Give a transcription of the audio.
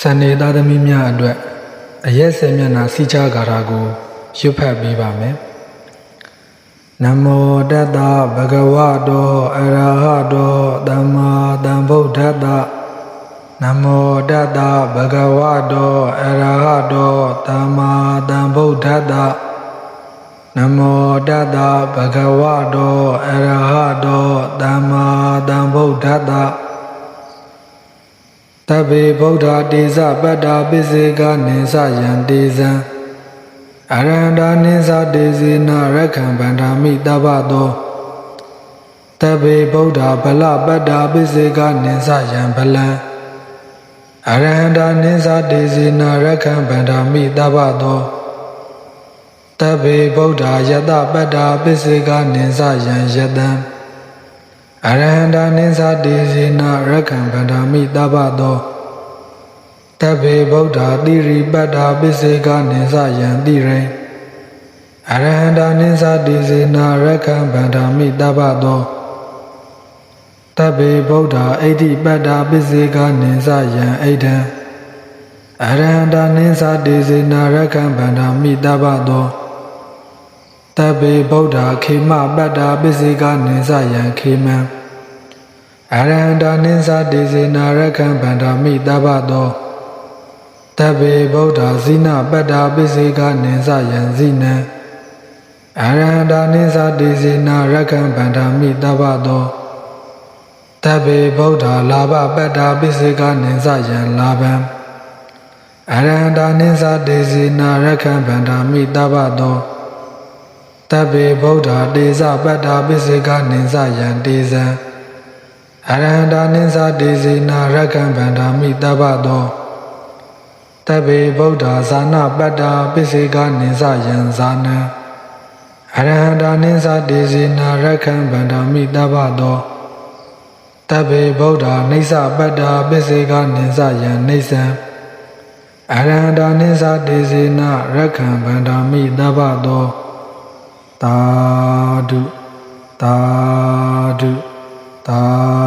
စံနေသားသမီးများအတွက်အရက်ဆယ်မျက်နှာစီချကာတာကိုရွတ်ဖတ်ပေးပါမယ်နမောတတ္တဗဂဝတောအရဟတောသမ္မာသမ္ဗုဒ္ဓတ္တနမောတတ္တဗဂဝတောအရဟတောသမ္မာသမ္ဗုဒ္ဓတ္တနမောတတ္တဗဂဝတောအရဟတောသမ္မာသမ္ဗုဒ္ဓတ္တ တဗ္ဗေဗုဒ္ဓတေဇပတ္တာပိစေကနိသယံတေဇံအရဟန္တာနိသတေဇေနရက္ခံဗန္ဓာမိတဗ္ဗသောတဗ္ဗေဗုဒ္ဓဗလပတ္တာပိစေကနိသယံဗလံအရဟန္တာနိသတေဇေနရက္ခံဗန္ဓာမိတဗ္ဗသောတဗ္ဗေဗုဒ္ဓယတပတ္တာပိစေကနိသယံယတံ အရဟန္တာနိသတေဇေနရက္ခံဗန္ဓာမိတပ္ပသောတဗ္ဗေဗုဒ္ဓတိရိပတ္တာပိစေကနိသယံတိရိအရဟန္တာနိသတေဇေနရက္ခံဗန္ဓာမိတပ္ပသောတဗ္ဗေဗုဒ္ဓအိဋ္ဌိပတ္တာပိစေကနိသယံအိဋ္ဌံအရဟန္တာနိသတေဇေနရက္ခံဗန္ဓာမိတပ္ပသော တဗ္ဗေဗုဒ္ဓခေမပတ္တာပိစိကနိသယံခေမံအရဟန္တာနိသတေဇေနာရခံဗန္ဓာမိတဗ္ဗသောတဗ္ဗေဗုဒ္ဓဇိနပတ္တာပိစိကနိသယံဇိနံအရဟန္တာနိသတေဇေနာရခံဗန္ဓာမိတဗ္ဗသောတဗ္ဗေဗုဒ္ဓလာဘပတ္တာပိစိကနိသယံလာဘံအရဟန္တာနိသတေဇေနာရခံဗန္ဓာမိတဗ္ဗသော တဗ္ဗေဗုဒ္ဓတေဇပတ္တာပိစေကနိသယံတေဇံအရဟန္တာနိသတေဇေနာရက္ခံဗန္ဓာမိတဗ္ဗသောတဗ္ဗေဗုဒ္ဓဇာနာပတ္တာပိစေကနိသယံဇာနံအရဟန္တာနိသတေဇေနာရက္ခံဗန္ဓာမိတဗ္ဗသောတဗ္ဗေဗုဒ္ဓနိစ္စပတ္တာပိစေကနိသယံနိစ္စံအရဟန္တာနိသတေဇေနာရက္ခံဗန္ဓာမိတဗ္ဗသော သာဓုသာဓုသာဓု